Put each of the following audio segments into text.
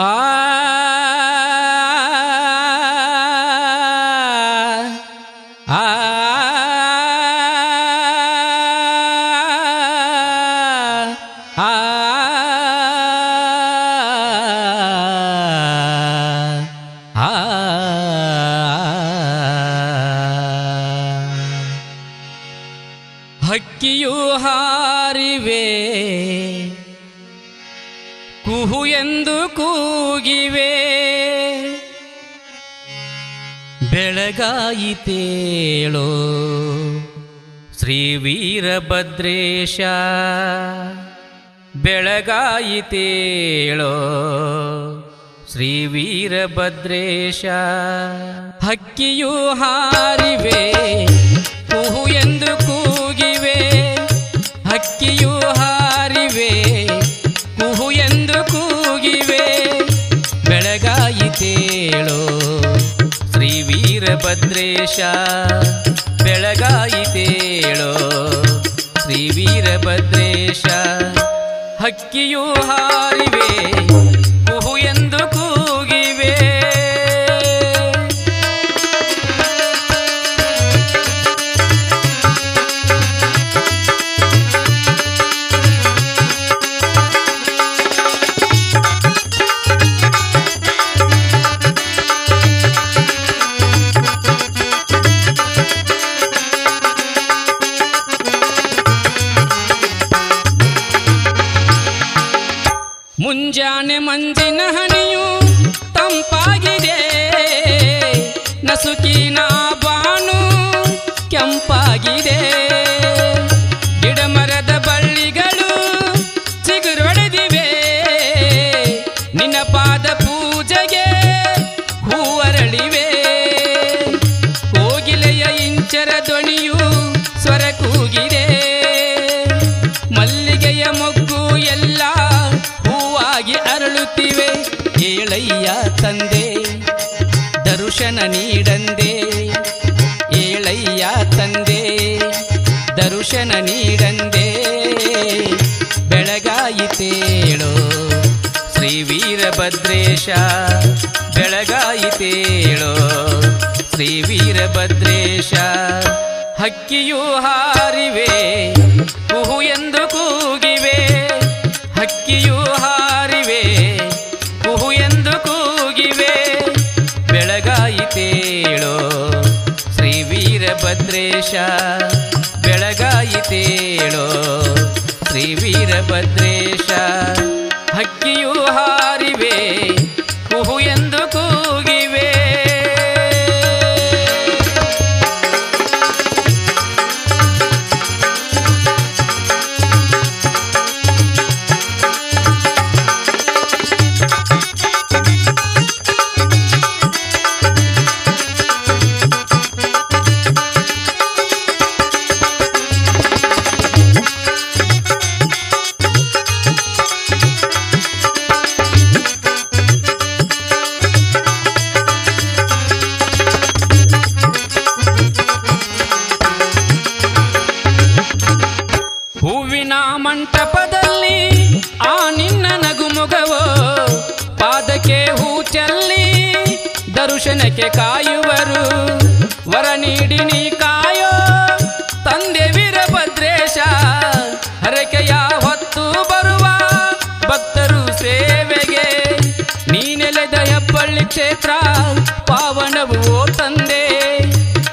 ಆ ಹಕ್ಕಿಯು ಹಾರಿವೆ ಕುಹು ಎಂದು ಕೂಗಿವೆ. ಬೆಳಗಾಯಿತೇಳೋ ಶ್ರೀ ವೀರಭದ್ರೇಶ. ಬೆಳಗಾಯಿತೇಳೋ ಶ್ರೀ ವೀರಭದ್ರೇಶ. ಹಕ್ಕಿಯು ಹಾರಿವೆ, ಕುಹು ಎಂದು ಕೂಗಿವೆ. ಹಕ್ಕಿಯು ಹಾರಿವೆ ವೀರಭದ್ರೇಶ ಬೆಳಗಾಯಿತೇಳೋ ಮುಂಜಾನೆ ಮಂಜಿನ ಹನಿಯು ತಂಪಾಗಿದೆ. ನಸುಕಿನ ಬಾನು ಕೆಂಪಾಗಿದೆ. ಗಿಡಮರದ ಬಳ್ಳಿಗಳು ಚಿಗುರೊಡೆದಿವೆ ನಿನ್ನ ಪಾದ ಪೂಜೆಗೆ ಹೂವರಳಿವೆ ಕೋಗಿಲೆಯ ಇಂಚರ ಏಳಯ್ಯ ತಂದೆ, ದರ್ಶನ ನೀಡಂದೆ. ಏಳಯ್ಯ ತಂದೆ, ದರ್ಶನ ನೀಡಂದೆ. ಬೆಳಗಾಯಿತೇಳೋ ಶ್ರೀ ವೀರಭದ್ರೇಶ. ಬೆಳಗಾಯಿತೇಳೋ ಶ್ರೀ ವೀರಭದ್ರೇಶ. ಹಕ್ಕಿಯು ಹಾರಿವೆ ಕುಹು ಎಂದು ಕೂಗಿವೆ. ಹಕ್ಕಿಯು ಹಾರಿವೆ ವೀರಭದ್ರೇಶ ಬೆಳಗಾಯಿತೇಳೋ ಶ್ರೀ ವೀರಭದ್ರೇಶ ದರ್ಶನಕ್ಕೆ ಕಾಯುವರು. ವರ ನೀಡಿ ನೀ ಕಾಯೋ. ತಂದೆ ವೀರಭದ್ರೇಶ, ಹರಕೆಯ ಹೊತ್ತು ಬರುವ ಭಕ್ತರು ಸೇವೆಗೆ. ನೀನೆಲೆದ ಹೆಬ್ಬಳ್ಳಿ ಕ್ಷೇತ್ರ, ಪಾವನವು ತಂದೆ.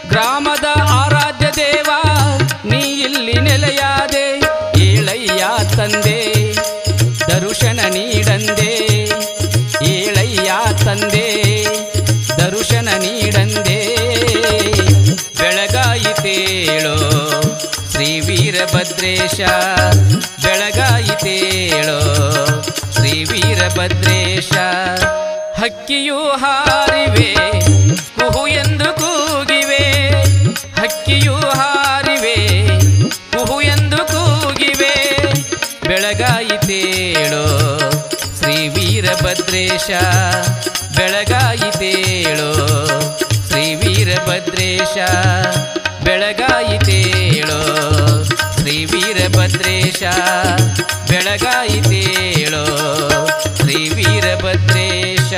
ಗ್ರಾಮದ ಆರಾಧ್ಯ ದೇವ, ನೀ ಇಲ್ಲಿ ನೆಲೆಯಾದೆ. ಏಳಯ್ಯ ತಂದೆ, ದರ್ಶನ ನೀಡಂದೆ. ಏಳಯ್ಯ ತಂದೆ. ಬೆಳಗಾಯಿತೇಳೋ ಶ್ರೀ ವೀರಭದ್ರೇಶ ಬೆಳಗಾಯಿತೇಳು ಶ್ರೀ ವೀರಭದ್ರೇಶ, ಹಕ್ಕಿಯು ಹಾರಿವೆ, ಕುಹು ಎಂದು ಕೂಗಿವೆ. ಹಕ್ಕಿಯು ಹಾರಿವೆ, ಕುಹು ಎಂದು ಕೂಗಿವೆ. ಬೆಳಗಾಯಿತೇಳು ಶ್ರೀ ವೀರಭದ್ರೇಶ ಬೆಳಗಾಯಿತೇಳೋ ಶ್ರೀ ವೀರಭದ್ರೇಶ ಬೆಳಗಾಯಿತೇಳೋ ಶ್ರೀ ವೀರಭದ್ರೇಶ ಬೆಳಗಾಯಿತೇಳೋ ಶ್ರೀ ವೀರಭದ್ರೇಶ.